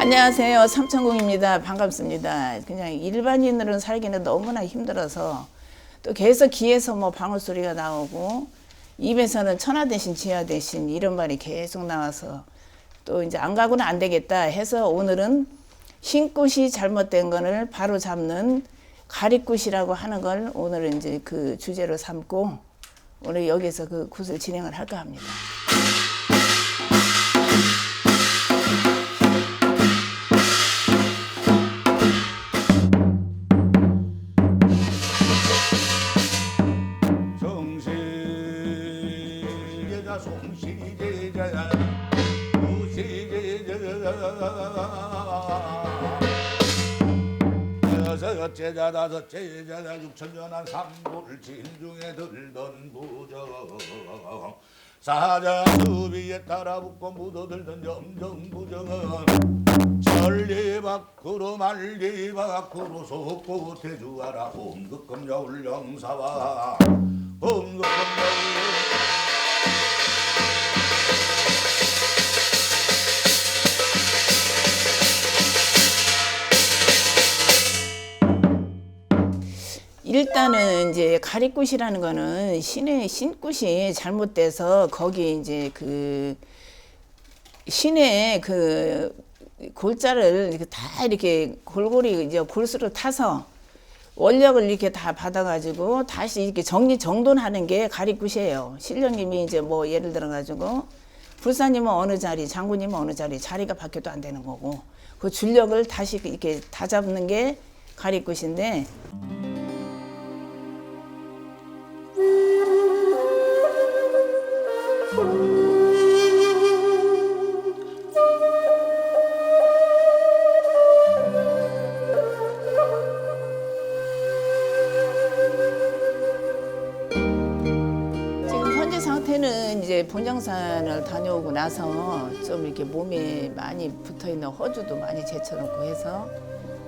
안녕하세요. 삼천공입니다. 반갑습니다. 그냥 일반인으로는 살기는 너무나 힘들어서 또 계속 귀에서 뭐 방울 소리가 나오고 입에서는 천하 대신 지하 대신 이런 말이 계속 나와서 또 이제 안 가고는 안 되겠다 해서 오늘은 신굿이 잘못된 거를 바로 잡는 가리굿이라고 하는 걸 오늘 이제 그 주제로 삼고 오늘 여기서 그 굿을 진행을 할까 합니다. 제자 다섯 제자 육천년한 삼불 진중에 들던 부정. 사자 수비에 따라 붙고 묻어들던 염정 부정은 전리 밖으로 말리 밖으로 속고 대주하라. 옴극금야 울령사와. 옴극금야 일단은 이제 가리굿이라는 거는 신의 신굿이 잘못돼서 거기 이제 그 신의 그 골자를 이렇게 다 이렇게 골고리 이제 골수를 타서 원력을 이렇게 다 받아가지고 다시 이렇게 정리 정돈하는 게 가리굿이에요. 신령님이 이제 뭐 예를 들어가지고 불사님은 어느 자리, 장군님은 어느 자리, 자리가 바뀌어도 안 되는 거고 그 줄력을 다시 이렇게 다 잡는 게 가리굿인데 이제 본장산을 다녀오고 나서 좀 이렇게 몸에 많이 붙어 있는 허주도 많이 제쳐놓고 해서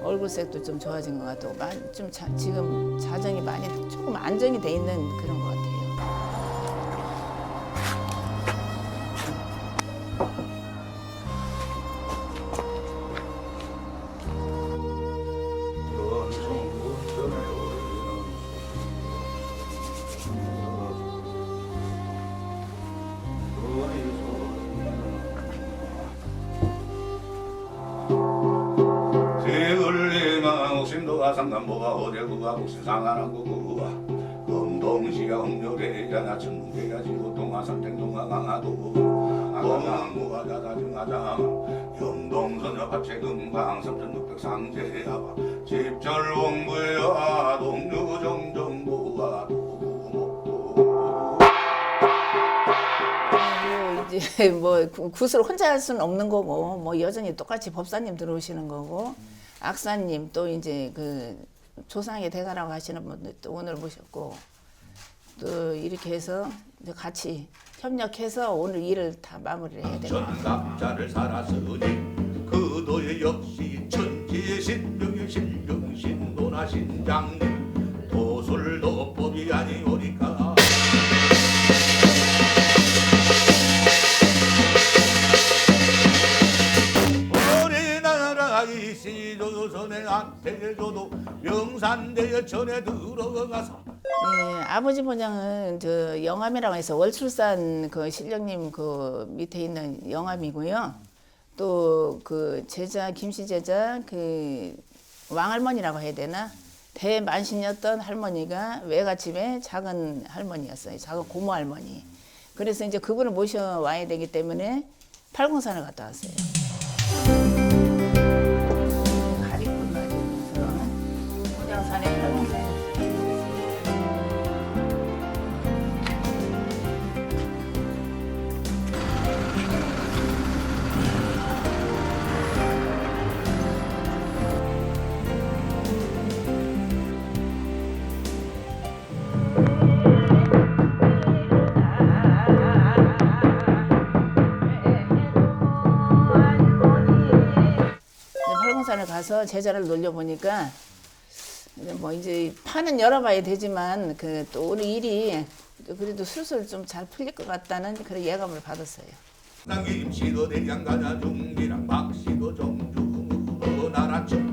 얼굴색도 좀 좋아진 것 같고 마- 좀 자- 지금 자정이 많이 조금 안정이 돼 있는 그런 것 같아요. 옥신도가 상남보가 어제구가 옥신 상하랑구구가. 금동시가 홍조대자나 천무대야 지구동화 삼탱동화 강화도. 공항구가 자다중하자 영동선여 합체금강 삼천육백 상제야바 집절봉부야 동주정정부가 도구목구 뭐 뭐 구- 굿을 혼자 할 수는 없는 거고 뭐 여전히 똑같이 법사님 들어오시는 거고 악사님 또 이제 그 조상의 대가라고 하시는 분들 또 오늘 모셨고 또 이렇게 해서 같이 협력해서 오늘 일을 다 마무리를 해야 되고 전갑자를 살았으니 그도의 역시 천지의 신명의 신령 신도나 신장님 도술도 법이 아니오니까. 우리나라 이 시조선의 안태조도 명산대에 전에 들어가서 네, 아버지 본장은 저 영암이라고 해서 월출산 그 신령님 그 밑에 있는 영암이고요. 또 그 제자 김씨 제자 그 왕할머니라고 해야 되나 대만신이었던 할머니가 외갓집의 작은 할머니였어요. 작은 고모 할머니. 그래서 이제 그분을 모셔 와야 되기 때문에 팔공산을 갔다 왔어요. 가서 제자를 놀려보니까 뭐 이제 판은 열어봐야 되지만 그또 우리 일이 그래도 술술 좀잘 풀릴 것 같다는 그런 예감을 받았어요. 남김씨도 대장 가자 중기랑 박씨도 정중으로 나라 천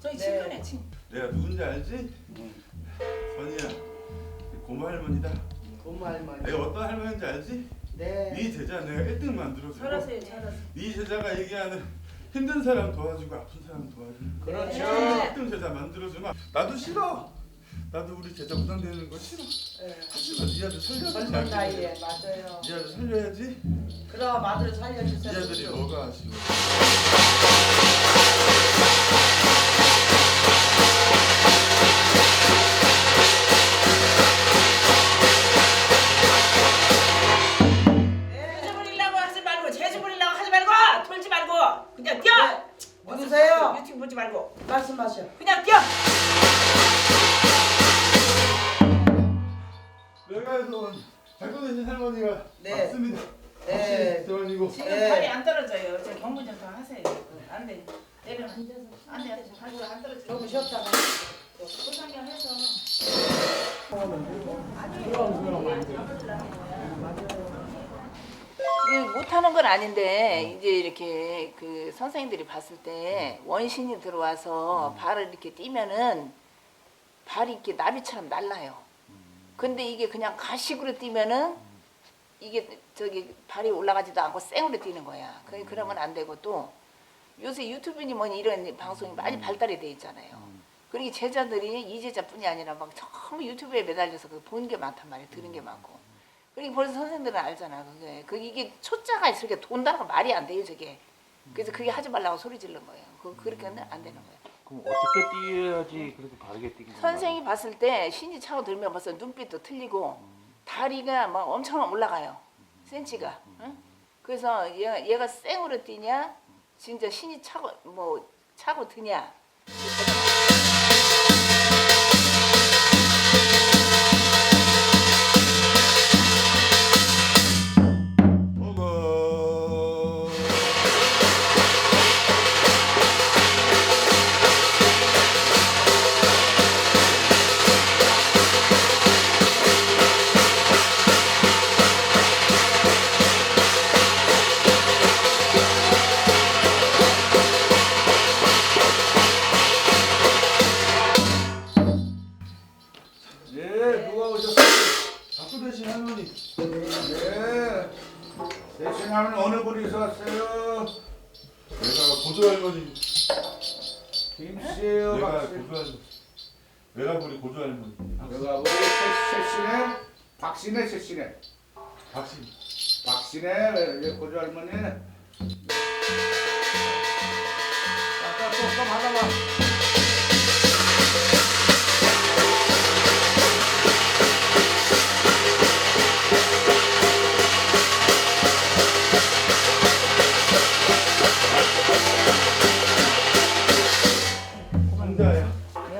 저기 네. 친구네 친. 내가 누군지 알지? 선이야. 고모 할머니다. 고모 할머니. 내가 어떤 할머니인지 알지? 네. 네 제자 내가 1등 만들어주고 잘하세요. 잘하세요. 네 제자가 얘기하는 힘든 사람 도와주고 아픈 사람 도와주고 그렇죠. 네. 1등 제자 만들어주면 나도 싫어. 나도 우리 제자 부담되는 거 싫어. 네. 하지만 네 아들 살려야지. 젊은 나이에 맞아요. 네 아들 살려야지. 그럼 아들 네 살려주세요. 아들이 뭐가 아쉬워. 선생님들이 봤을 때 원신이 들어와서 발을 이렇게 뛰면은 발이 이렇게 나비처럼 날라요. 근데 이게 그냥 가식으로 뛰면은 이게 저기 발이 올라가지도 않고 생으로 뛰는 거야. 그 그러면 안 되고 또 요새 유튜브니 뭐니 이런 방송이 많이 발달이 돼 있잖아요. 그리고 제자들이 이 제자뿐이 아니라 막 너무 유튜브에 매달려서 그 보는 게 많단 말이에요. 들은 게 많고. 그리고 벌써 선생들은 알잖아. 그게 그 이게 초짜가 있으니까 돈다는 거 말이 안 돼요, 저게. 그래서 그게 하지 말라고 소리 지른 거예요. 그 그렇게는 안 되는 거예요. 그럼 어떻게 뛰어야지 그래도 바르게 뛰기 선생이 봤을 때 신이 차고 들면 벌써 눈빛도 틀리고 다리가 막 엄청 올라가요. 센치가. 응? 그래서 얘가, 얘가 생으로 뛰냐, 진짜 신이 차고 뭐 차고 드냐.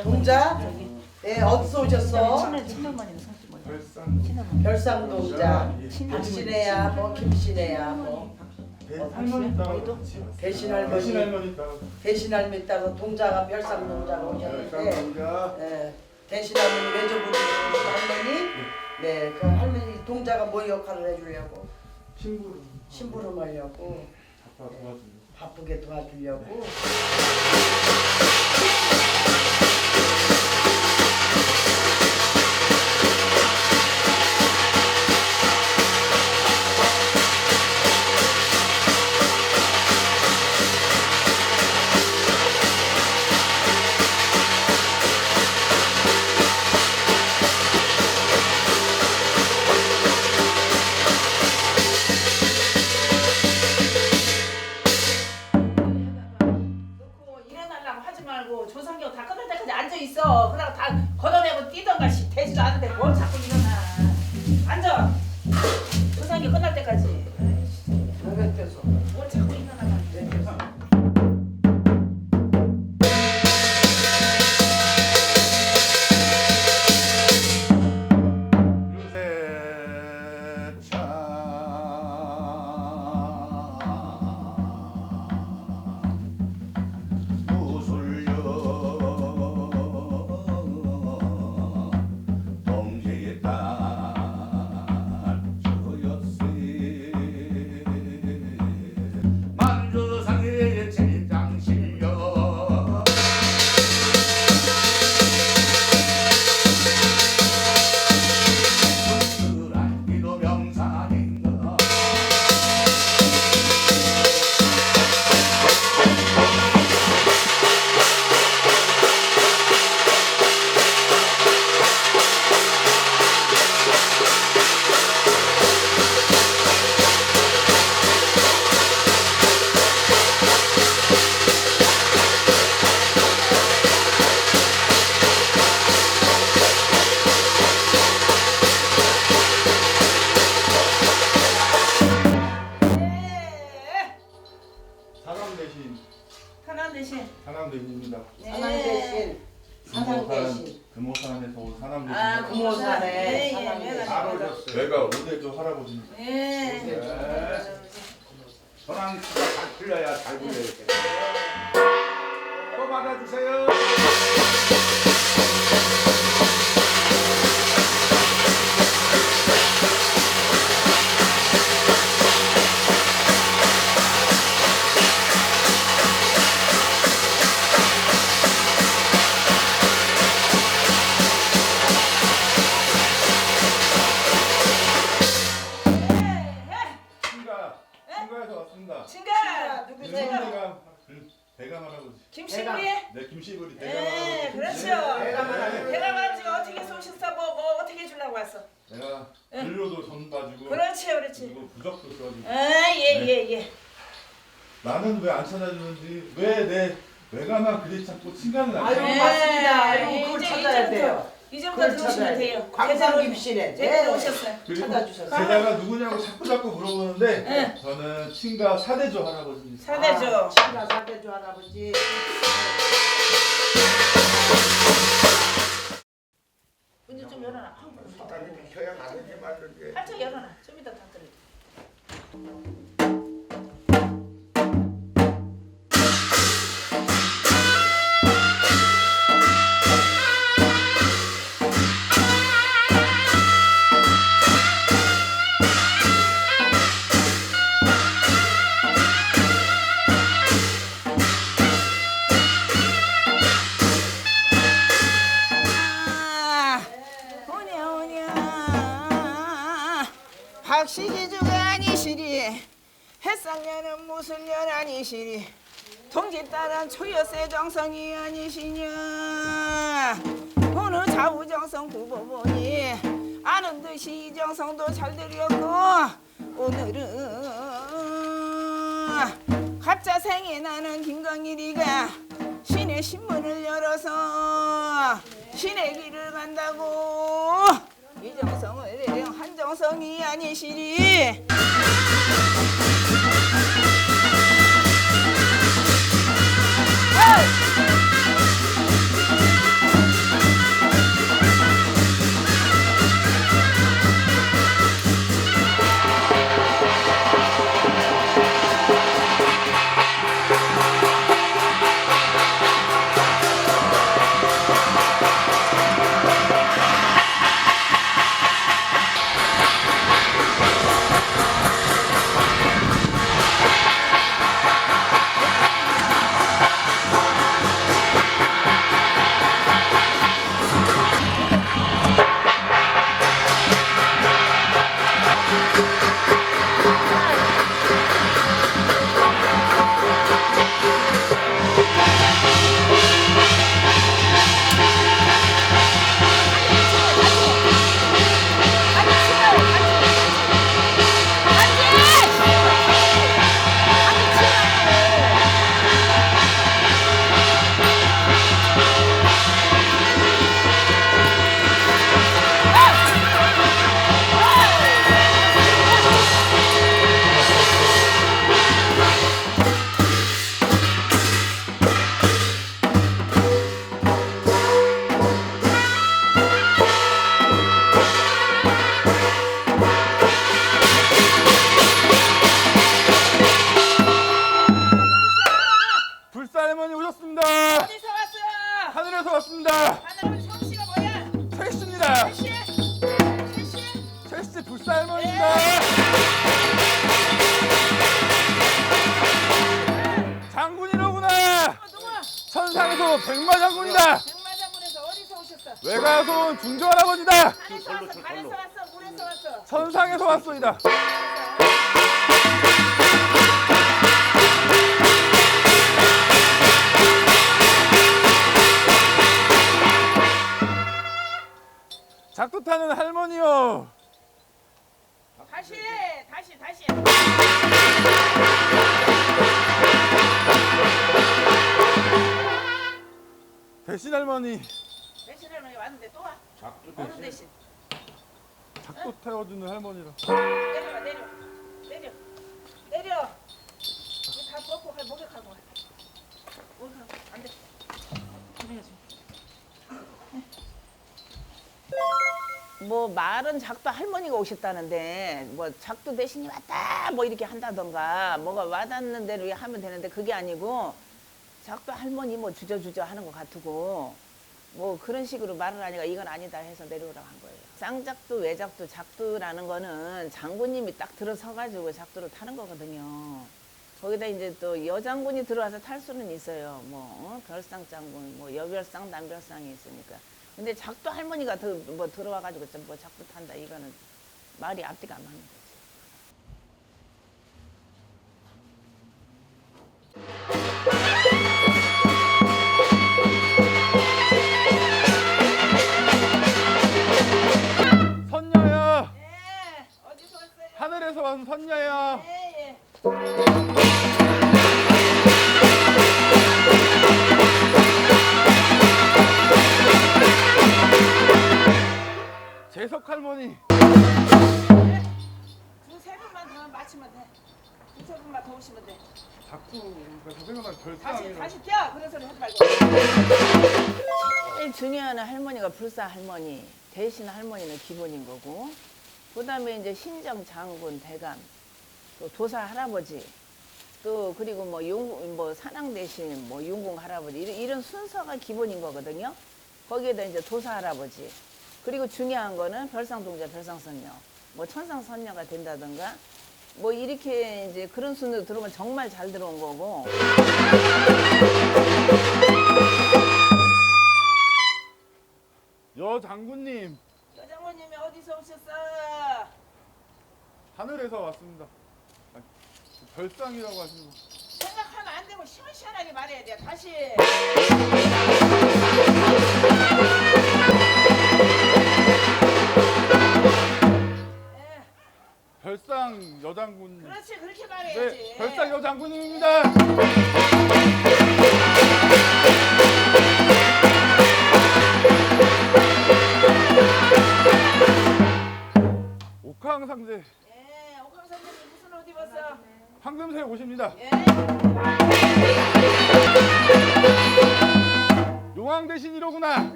동자? 네 어디서 오셨어? 친한? 별상. 별상동자. 예. 박씨네야 뭐 김씨네야 뭐. 대- 어, 할머니 따라 왔어요. 대신 할머니. 대신 할머니 따라. 대신 할머니 따라 동자가 별상 동자가 자, 오셨는데 감사합니다. 예, 대신 할머니 외조부리 할머니 네 그 할머니 동자가 뭐 역할을 해주려고 친구를 심부름 하려고 아빠 도와주는. 바쁘게 도와주려고 놓고 대신. 아, 금호산에 예, 예, 예, 대신. 잘 오셨어요. 내가 오대조 할아버지니까. 예. 네. 전환 키가 잘 풀려야 잘 불려야 돼. 또 받아주세요. 대감 할아버지. 김씨부리. 네 김씨부리 대감 예, 할아버지. 그렇죠. 대감 할아버지. 대감 할아버지 어떻게 쏘셨어? 뭐, 뭐 어떻게 주려고 왔어? 내가 예. 진로도 전 봐주고 그렇지, 그렇지. 그리고 부적도 써주고 아, 예, 예, 예. 나는 왜 안 찾아주는지 왜 내 외가만 그리 찾고 친가는 안 아유 찾아? 예. 맞습니다. 아유 예, 그걸 이제 찾아야 이제부터- 돼요. 이제부터 들어오시면 돼요. 광산김씨네. 제대로 네. 오셨어요. 그리고 찾아주셨어요. 제자가 누구냐고 자꾸 자꾸 물어보는데 예. 저는 친가 사대조 할아버지입니다. 사대죠. 아, 친가 사대조 할아버지. 문좀 좀 열어놔. 다리 비켜야 가든지 말든지. 활짝 열어놔. 좀 이따 다 들어. 햇살년은 무슨 년 아니시리 동지 딸은 초여세 정성이 아니시냐? 오늘 좌우정성 구보 보니 아는 듯이 이 정성도 잘 들였고 오늘은 갑자 생에 나는 김광일이가 신의 신문을 열어서 신의 길을 간다고 이정성을 한정성이 아니시리 백마장군이다. 백마장군에서 어디서 오셨어? 외가서 온 중조 할아버지다. 산에서 왔어, 산에서 왔어, 물에서 왔어. 선상에서 왔소이다. 작두 타는 할머니요. 다시, 다시, 다시. 대신 할머니 대신 할머니 왔는데 또 와. 어느 대신? 작두 태워주는 할머니라. 내려와, 내려, 내려, 내려. 이거 다 벗고 할 목욕하고 안 돼. 그래야지. 뭐 말은 작두 할머니가 오셨다는데 뭐 작두 대신이 왔다 뭐 이렇게 한다던가 뭐가 와닿는 대로 하면 되는데 그게 아니고 작두 할머니 뭐 주저주저 하는 것 같고 뭐 그런 식으로 말을 하니까 이건 아니다 해서 내려오라고 한 거예요. 쌍작두, 외작두, 작두라는 거는 장군님이 딱 들어서가지고 작두를 타는 거거든요. 거기다 이제 또 여장군이 들어와서 탈 수는 있어요. 뭐 어? 별상 장군, 뭐 여별상, 남별상이 있으니까. 근데 작두 할머니가 더, 뭐 들어와가지고 좀뭐 작두 탄다 이거는 말이 앞뒤가 안 맞는 거지. 하늘에서 온 선녀야. 예, 예. 재석 할머니. 두세 분만 더 맞추면 돼. 두세 분만 더 오시면 돼. 작두가 저 생각나면 다시 별상이라. 다시 뛰어. 그런 소리 하지 말고. 제일 중요한 할머니가 불사 할머니, 대신 할머니는 기본인 거고, 그 다음에 이제 신정 장군 대감, 또 도사 할아버지, 또 그리고 뭐 용, 뭐 산왕 대신 뭐 용궁 할아버지 이런, 이런 순서가 기본인 거거든요. 거기에다 이제 도사 할아버지, 그리고 중요한 거는 별상동자, 별상선녀, 뭐 천상선녀가 된다든가, 뭐 이렇게 이제 그런 순으로 들어오면 정말 잘 들어온 거고. 여 장군님 여 장모님이 어디서 오셨어? 하늘에서 왔습니다. 아니, 별상이라고 하시는 거. 생각하면 안 되고 시원시원하게 말해야 돼. 다시. 예, 별상 여장군. 그렇지 그렇게 말해야지. 네, 별상 여장군입니다. 옥황상제 예, 옥황 선생님 무슨 옷 입었어? 황금색 옷입니다. 예. 용왕 대신 이로구나.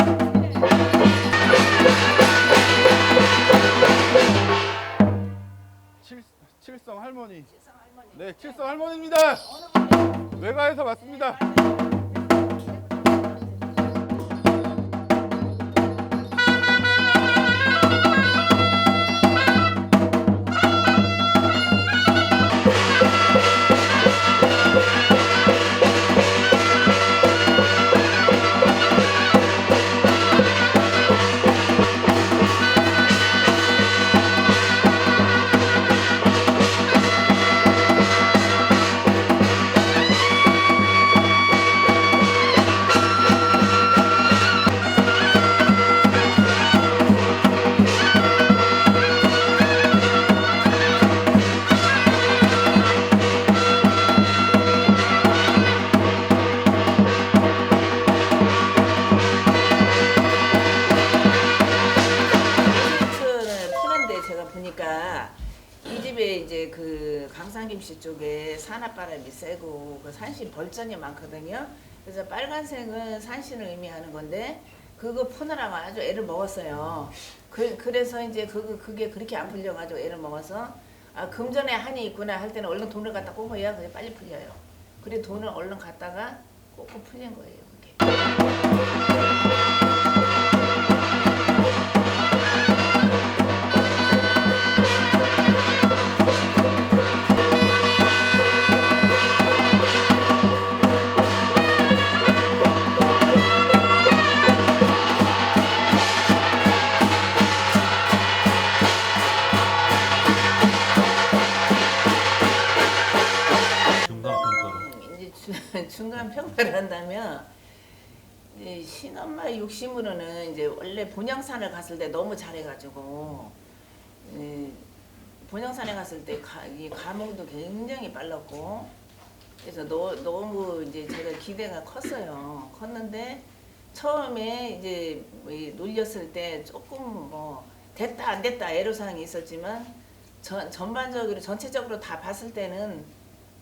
칠, 칠성 할머니. 지성 할머니. 네, 칠성 할머니입니다. 어느 분이? 외가에서 왔습니다. 콘서트를 이제 그 강상김 씨 쪽에 산악바람이 세고 그 산신 벌전이 많거든요. 그래서 빨간색은 산신을 의미하는 건데 그거 푸느라고 아주 애를 먹었어요. 그, 그래서 이제 그거 그게 그렇게 안 풀려가지고 애를 먹어서 아 금전에 한이 있구나 할 때는 얼른 돈을 갖다 꼽아야 그게 빨리 풀려요. 그래 돈을 얼른 갖다가 꼽고 풀린 거예요. 그게. 중간 평가를 한다면 이 신엄마 욕심으로는 이제 원래 본양산을 갔을 때 너무 잘해가지고 이 본양산에 갔을 때 가, 이 감흥도 굉장히 빨랐고 그래서 너, 너무 이제 제가 기대가 컸어요. 컸는데 처음에 이제 놀렸을 때 조금 뭐 됐다 안 됐다 애로사항이 있었지만 전, 전반적으로 전체적으로 다 봤을 때는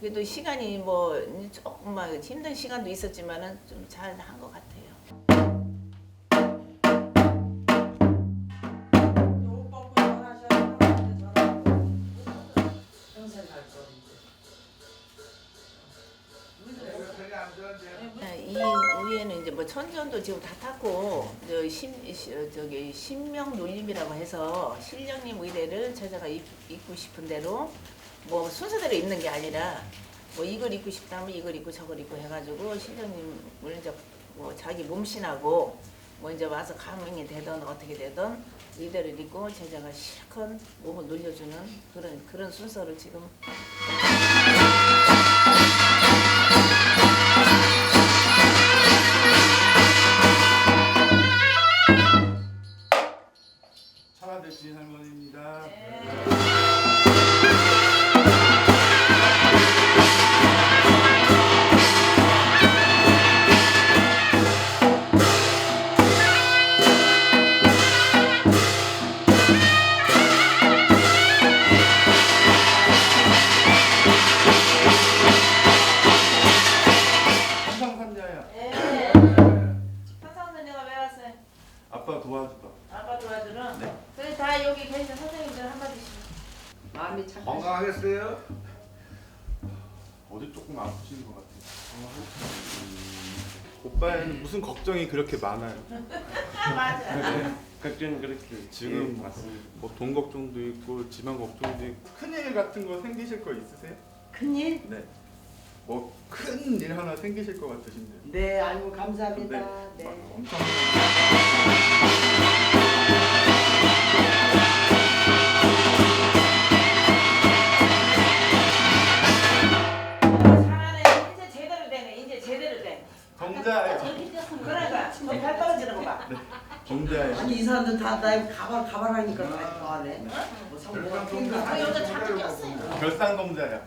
그래도 시간이 뭐 조금 막 힘든 시간도 있었지만은 좀 잘 한 것 같아요. 거. 이 위에는 이제 뭐 천전도 지금 다 탔고 저 저기 신명 놀림이라고 해서 신령님 제자가 입, 입고 싶은 대로 뭐 순서대로 입는 게 아니라 뭐 이걸 입고 싶다면 이걸 입고 저걸 입고 해가지고 신령님을 이제 뭐 자기 몸신하고 뭐 이제 와서 감흥이 되든 어떻게 되든 의대를 입고 제자가 실컷 몸을 놀려주는 그런 그런 순서를 지금 걱정이 그렇게 많아요? 아 맞아. 걱정 그렇게 지금 예, 맞습니다. 뭐 돈 걱정도 있고 집안 걱정도 있고 큰일 같은 거 생기실 거 있으세요? 큰일? 네. 뭐 큰 일 하나 생기실 것 같으신데. 네, 아이고 감사합니다. 막 네. 엄청 정자예요. 그러니까 저발 떨어지는 거 봐. 정자예요. 아니 이 사람들 다나 가발 가발 하니까 다 좋아하네. 뭐 성공한. 아, 여기다 자꾸 꼈어요. 결산동자야.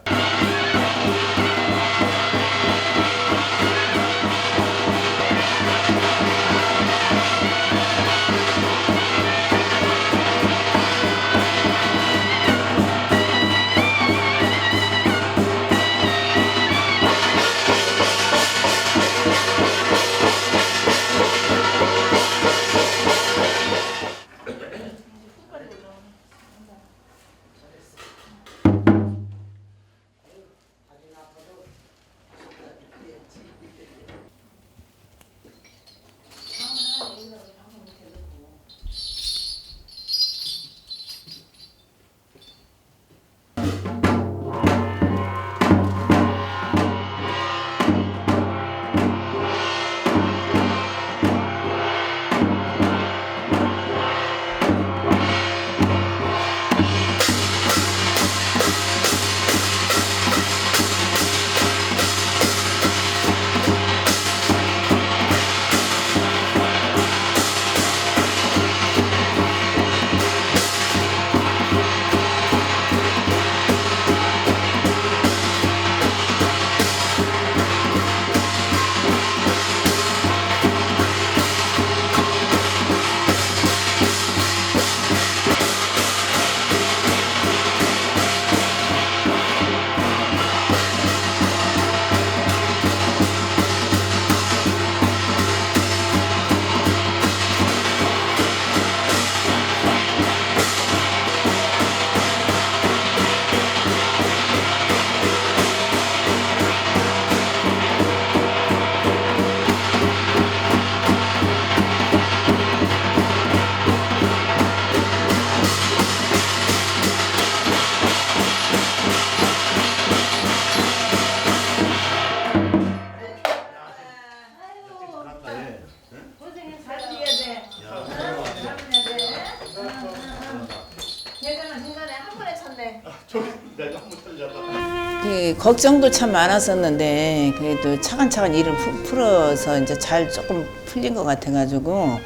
걱정도 참 많았었는데 그래도 차근차근 일을 푸- 풀어서 이제 잘 조금 풀린 것 같아가지고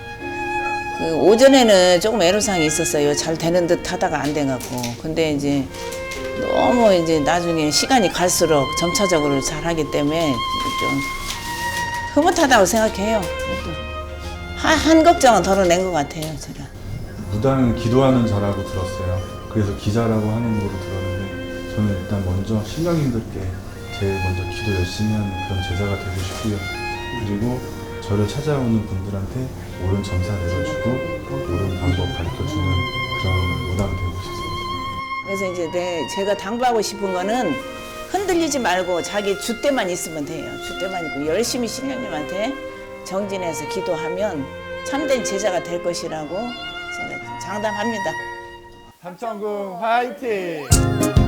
그 오전에는 조금 애로사항이 있었어요. 잘 되는 듯 하다가 안 돼갖고 근데 이제 너무 이제 나중에 시간이 갈수록 점차적으로 잘하기 때문에 좀 흐뭇하다고 생각해요. 한, 한 걱정은 덜어낸 것 같아요, 제가. 무당은 기도하는 자라고 들었어요. 그래서 기자라고 하는 거로 들었는데 저는 일단 먼저 신령님들께 제일 먼저 기도 열심히 하는 그런 제자가 되고 싶고요. 그리고 저를 찾아오는 분들한테 옳은 점사 내려주고 옳은 방법 가르쳐주는 그런 무당 되고 싶습니다. 그래서 이제 내 제가 당부하고 싶은 거는 흔들리지 말고 자기 주대만 있으면 돼요. 주대만 있고 열심히 신령님한테 정진해서 기도하면 참된 제자가 될 것이라고 제가 장담합니다. 삼천궁 화이팅!